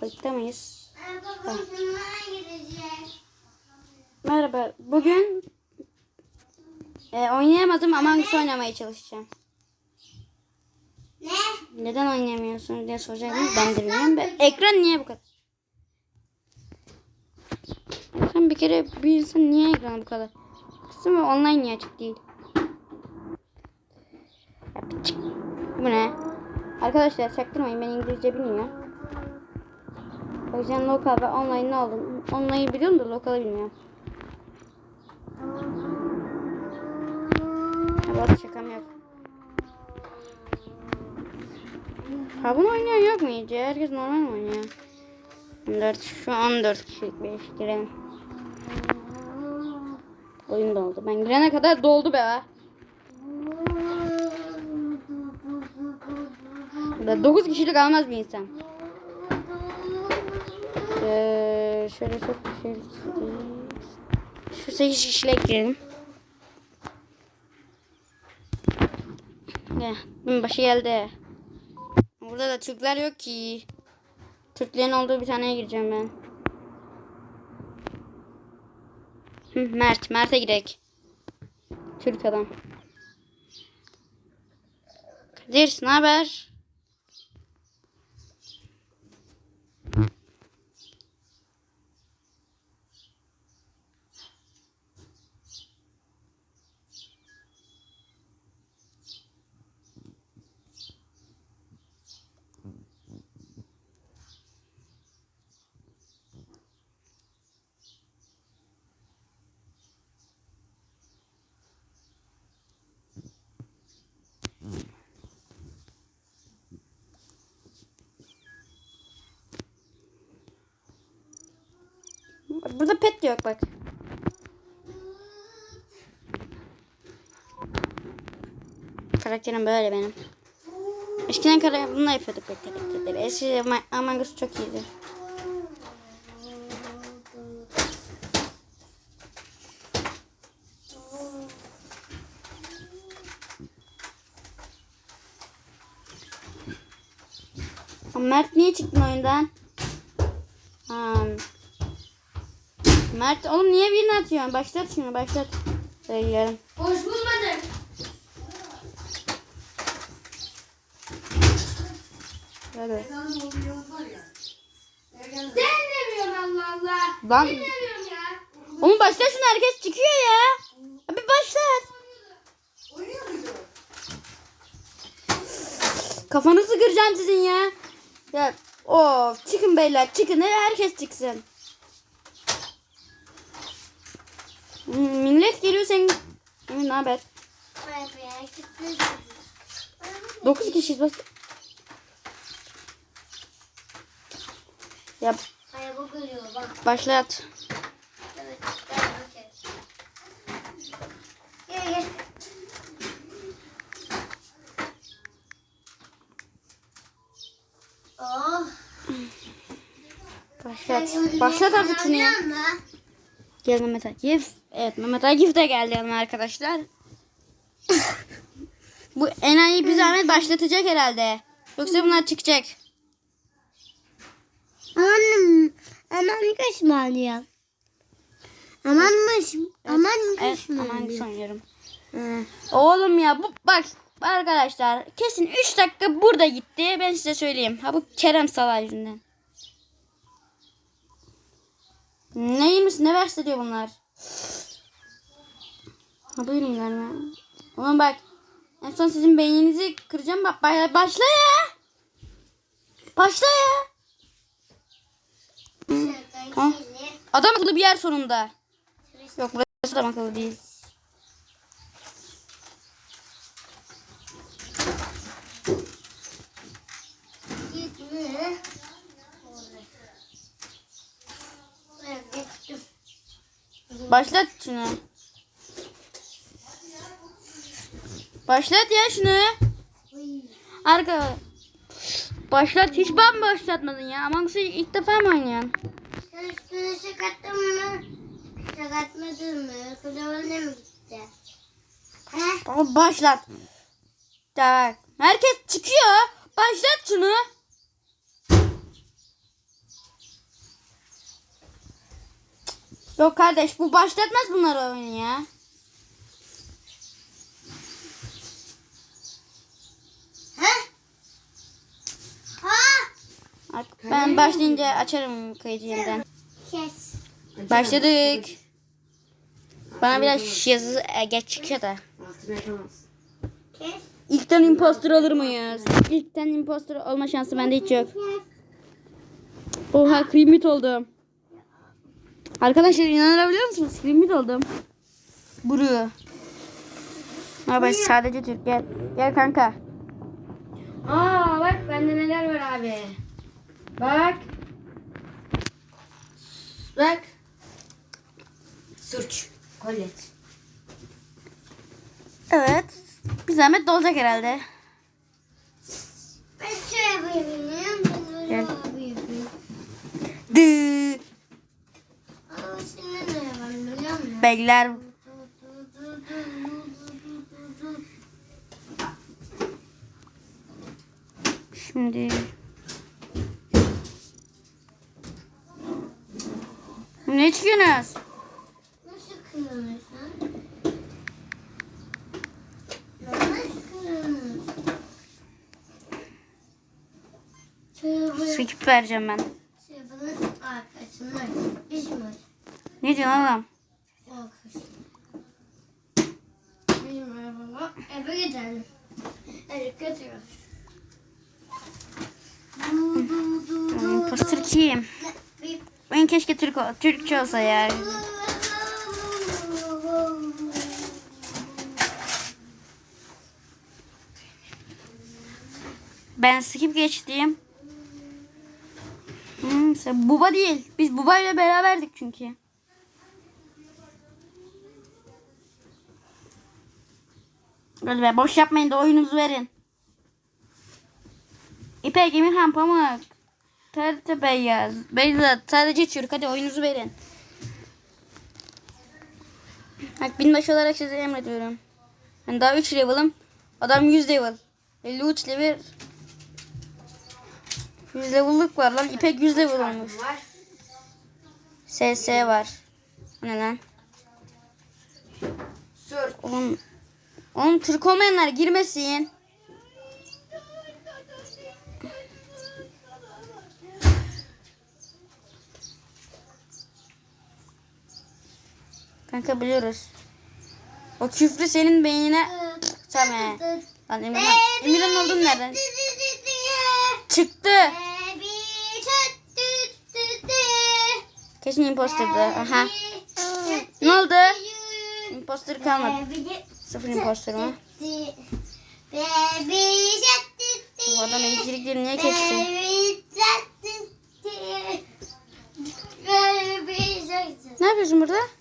Kayıtta mıyız? Merhaba. Bugün e, oynayamadım ama hangisi oynamaya çalışacağım. Ne? Neden oynayamıyorsun diye soracaktınız. Ben de bilmiyorum. Ben- Ekran niye bu kadar? Ekran bir kere bir insan niye ekranı bu kadar? Kısım ve online niye açık değil? Bu ne? Arkadaşlar çaktırmayın ben İngilizce bilmiyorum. O yüzden lokal ve online ne aldım? Online'ı biliyorum da lokalı bilmiyorum. Arada şakam yok. Ha bunu oynayan yok mu iyice? Herkes normal mi oynuyor? 14, şu an 14 kişilik bir girelim. Oyun doldu. Ben girene kadar doldu be. Burada 9 kişilik almaz bir insan. Ee, şöyle çok değil. Şu 8 kişilik girelim. Bunun başı geldi. Burada da Türkler yok ki. Türklerin olduğu bir taneye gireceğim ben. Mert. Mert'e girek. Türk adam. Kadir ne haber? Burada pet yok bak. Karakterim böyle benim. Eskiden kara bununla yapıyorduk pet karakterleri. Eski Among Us çok iyiydi. Mert niye çıktın oyundan? Ha. Mert oğlum niye birini atıyorsun? Başlat şunu başlat. Söyleyelim. Hoş bulmadım. Hadi. Sen demiyorsun Allah Allah. Lan Demiyorum ya. oğlum başlat şunu herkes çıkıyor ya. Abi başlat. Kafanızı kıracağım sizin ya. Ya of çıkın beyler çıkın herkes çıksın. Hmm, Millet geliyor sen. Hı, Ne haber? Vay be, gitti. 9 kişiyiz bak. Ya Araba geliyor bak. başlat. Başlat. Başlat artık şunu ya. Gel Mehmet Akif. Evet Mehmet Akif de geldi yanıma arkadaşlar. Bu enayi bir zahmet başlatacak herhalde. Yoksa bunlar çıkacak. Aman, aman kaçma ya. Amanmış, aman Evet kaçma. aman sanıyorum. Oğlum ya bu bak arkadaşlar kesin 3 dakika burada gitti. Ben size söyleyeyim. Ha bu Kerem Salah yüzünden. Neymiş ne verse diyor bunlar. Ha buyurun verme. Oğlum bak en son sizin beyninizi kıracağım. Bak ba- başla ya. Başla ya. Ha? Adam akıllı bir yer sonunda. Yok burası adam akıllı değil. Başlat şunu. Başlat ya şunu. Arka. Başlat hiç ben başlatmadın ya. Among Us'ı ilk defa mı oynuyorsun? Sen üstüne şakattın mı? Şakatmadın mı? Kulağına mı gitti? Tamam başlat. Tamam. Herkes çıkıyor. Başlat şunu. Yok kardeş bu başlatmaz bunları oyunu ya. Artık ben başlayınca açarım kayıcı yeniden. Kes. Başladık. Bana biraz yazı e, geç çıkıyor da. Altına yapamazsın. Kes. İlkten imposter olur muyuz? İlkten imposter olma şansı bende hiç yok. Oha krimit oldum. Arkadaşlar inanabiliyor musunuz? Krimit oldum. Buru. Abi sadece Türk gel. Gel kanka. Aa bak bende neler var abi. Bak. Bak. Suç. Kollet. Evet. Bir zahmet dolacak herhalde. Ben şöyle yapayım. Ben. Dı. Musun? Beyler. Şimdi. Çıkıyorsunuz? Nasıl Skip vereceğim ben. Ne diyorsun oğlum? Benim arabama eve gidelim. Eve gidiyoruz. Du, du, du, du, Imposter kim? Bir- Ben keşke Türk Türkçe olsa ya. Ben skip geçtim. Hmm, sen Buba değil. Biz Buba ile beraberdik çünkü. Hadi boş yapmayın da oyununuzu verin. İpek Emirhan Pamuk. Terte Beyaz. Beyza sadece Türk. Hadi oyununuzu verin. Bak binbaşı olarak size emrediyorum. Ben daha 3 level'ım. Adam 100 level. 53 level. 100 level'lık var lan. İpek 100 level olmuş. SS var. O ne lan? Oğlum, oğlum Türk olmayanlar girmesin. Kanka biliyoruz. O küfrü senin beynine Tamam. Lan Emirhan, Emirhan oldun nereden? Çıktı. Kesin imposterdı. Aha. Ne oldu? Imposter kalmadı. Sıfır imposter mı? Bu adam elektrikleri niye kesti? Ne yapıyorsun burada?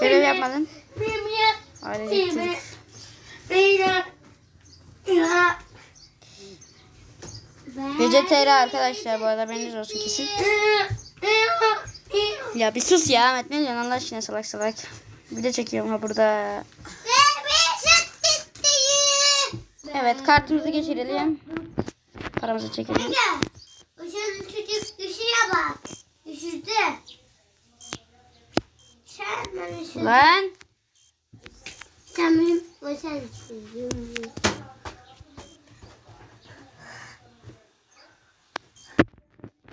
Görev yapmadın. Aile elektrik. Gece TR arkadaşlar bu arada haberiniz olsun kesin. Ya bir sus ya Ahmet ne diyorsun Allah aşkına salak salak. Bir de çekiyorum ha burada. Evet kartımızı geçirelim. Paramızı çekelim. Şöyle çocuk düşüyor bak. Düşürdü. Sen. Lan. Sen benim başa düşürdün.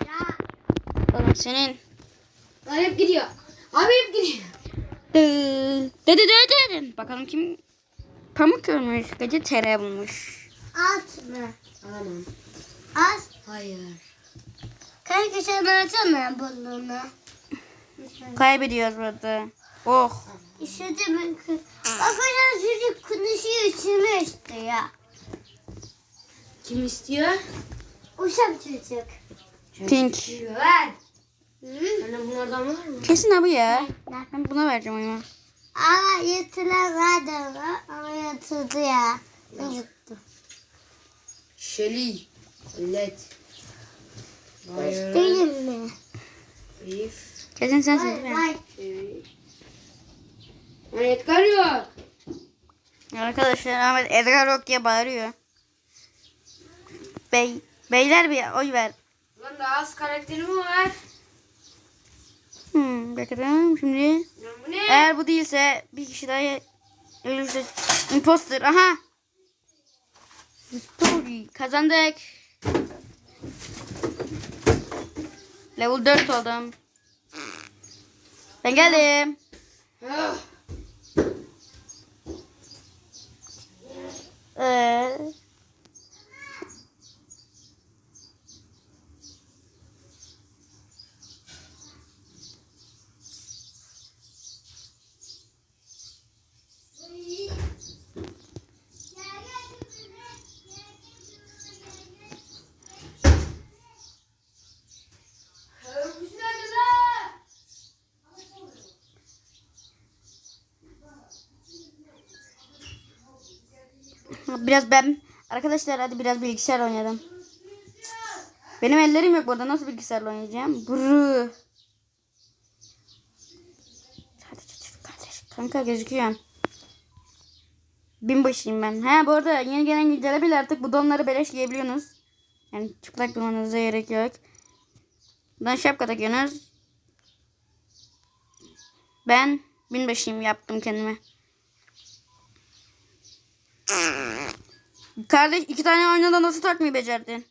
Ya. Oğlum senin. Hep gidiyor. Abi hep gidiyor. Dı. Dede dede dede. Bakalım kim pamuk görmüş. Gece TR bulmuş. At mı? Alamam. At. Hayır. Kanka sen atsana balonu. Kaybediyoruz burada. Oh. İşte ben kız. Arkadaşlar çocuk konuşuyor içime işte ya. Kim istiyor? Uşak çocuk. Pink. Ver. Hı? Sende bunlardan var mı? Kesin abi ya. Ben buna vereceğim oyunu. Ama yatılan adamı ama yatırdı ya. Yuttu. Şeli. Led. Hayır. Değil mi? If. Kesin sensin değil mi? Edgar yok. Arkadaşlar Ahmet Edgar yok diye bağırıyor. Bey, beyler bir oy ver. Lan daha az karakteri mi var? Hmm, bakalım şimdi. Bu ne? Eğer bu değilse bir kişi daha ölürse imposter. Aha. Story. Kazandık. Level 4 oldum. Ben geldim. Ah, biraz ben arkadaşlar hadi biraz bilgisayar oynayalım. Benim ellerim yok burada nasıl bilgisayarla oynayacağım? Brrr. Kanka gözüküyor. Binbaşıyım ben. He bu arada yeni gelen güncellemeyle artık bu donları beleş giyebiliyorsunuz. Yani çıplak durmanıza gerek yok. Buradan şapka takıyorsunuz. Ben binbaşıyım yaptım kendime. Kardeş iki tane aynı anda nasıl takmayı becerdin?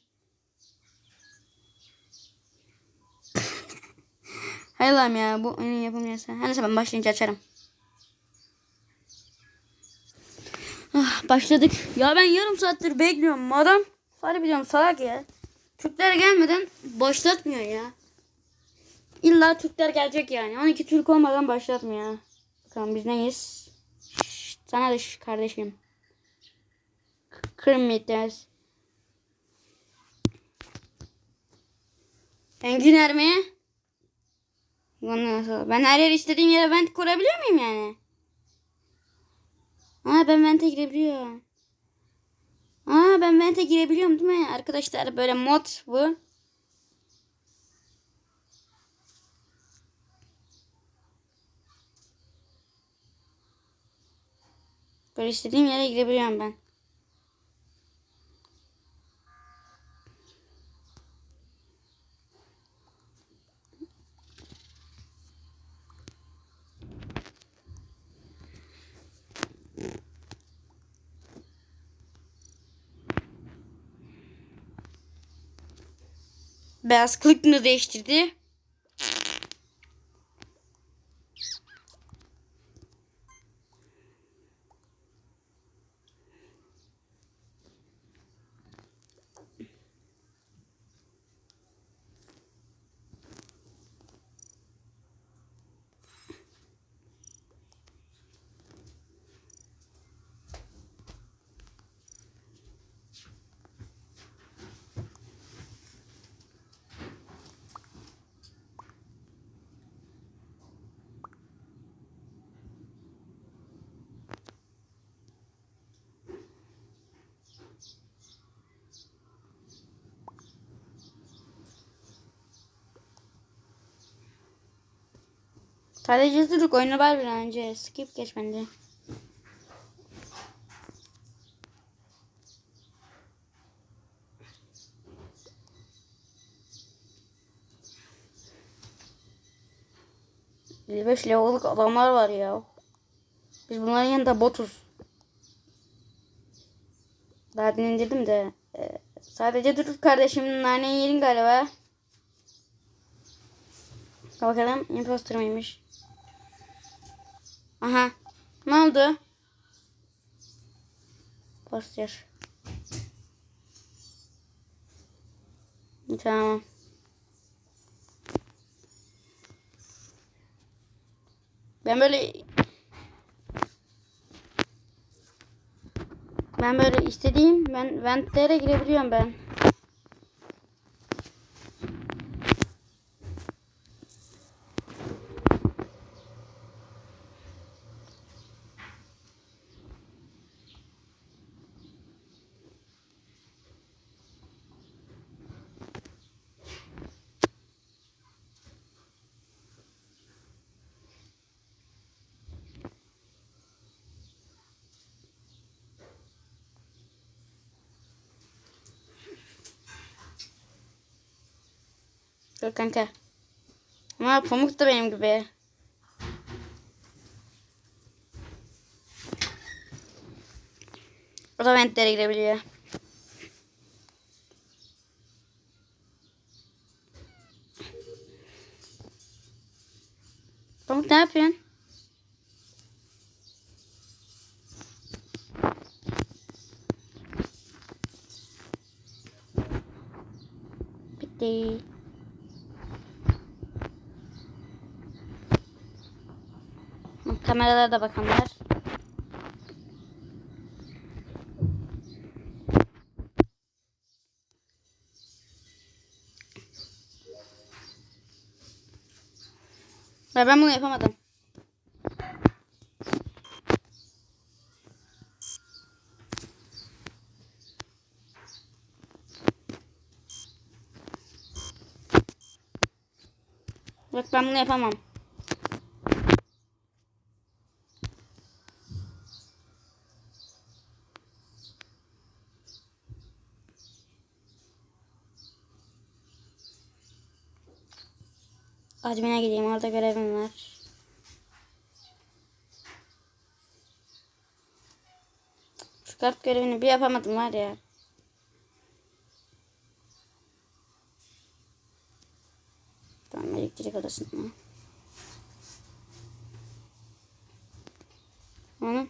Hay ya bu oyunun yapımcısı. Her neyse ben başlayınca açarım. Ah, başladık. Ya ben yarım saattir bekliyorum. Adam Fare biliyorum salak ya. Türkler gelmeden başlatmıyor ya. İlla Türkler gelecek yani. 12 Türk olmadan başlatmıyor. Bakalım biz neyiz? Şşt, sana da kardeşim. Kırmızı. Engineer mi? Ben her yer istediğim yere vent kurabiliyor muyum yani? Aa ben vente girebiliyorum. Aa ben vente girebiliyorum değil mi? Arkadaşlar böyle mod bu. Böyle istediğim yere girebiliyorum ben. Beyaz kılıkını değiştirdi. Sadece çocuk oyunu var bir önce. Skip geç bence. beş level'lık adamlar var ya. Biz bunların yanında botuz. Daha dün de. e, sadece dur kardeşim naneyi yedin galiba. Bakalım imposter mıymış? Aha. Ne oldu? Poster. Tamam. Ben böyle ben böyle istediğim ben ventlere girebiliyorum ben. Dur kanka. Ama pamuk da benim gibi. O da ventlere girebiliyor. Pamuk ne yapıyorsun? Bitti. Kameralara da bakanlar. Ve ben bunu yapamadım. Bak ben bunu yapamam. Admin'e gideyim orada görevim var. Şu kart görevini bir yapamadım var ya. Tamam elektrik odasına. Hı?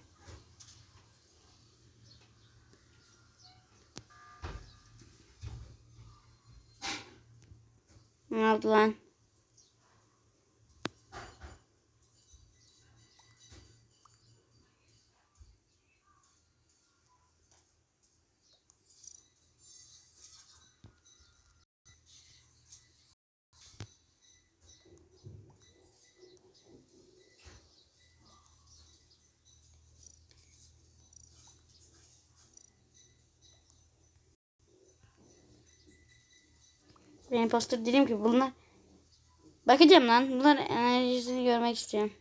Ne oldu lan? Ben imposter değilim ki bunlar. Bakacağım lan. Bunlar enerjisini görmek istiyorum.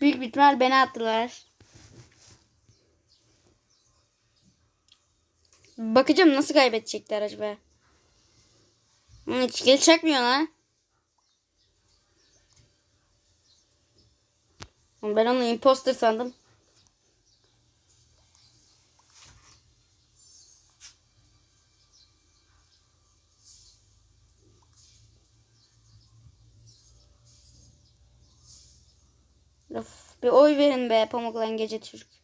Büyük bir ihtimal beni attılar. Bakacağım nasıl kaybedecekler acaba. Hiç gel çakmıyor lan. Ben onu imposter sandım. Of, bir oy verin be Pamuklan Gece Türk.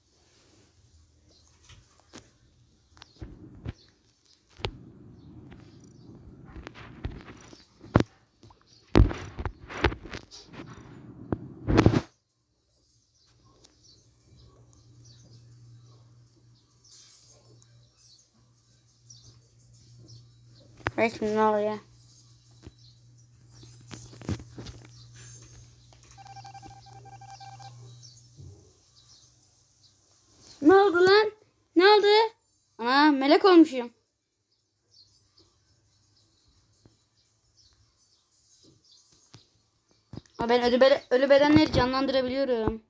Şimdi ne oluyor? Ne oldu lan? Ne oldu? Ana melek olmuşum. Ama ben ölü, ölü bedenleri canlandırabiliyorum.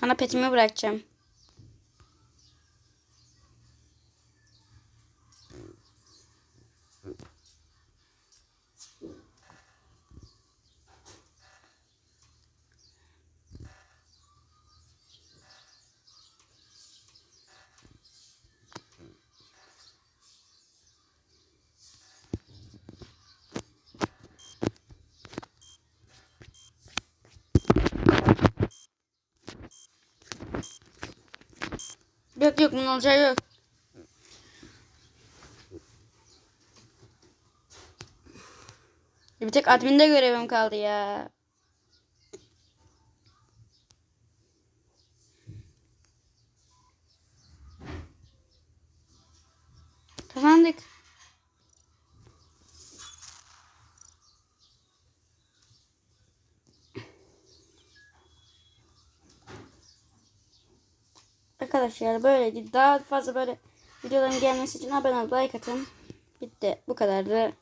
Sana petimi bırakacağım. Yok bunun olacağı yok. Bir tek adminde görevim kaldı ya. Kazandık. Arkadaşlar böyleydi. Daha fazla böyle videoların gelmesi için abone olup like atın. Bitti. Bu kadardı.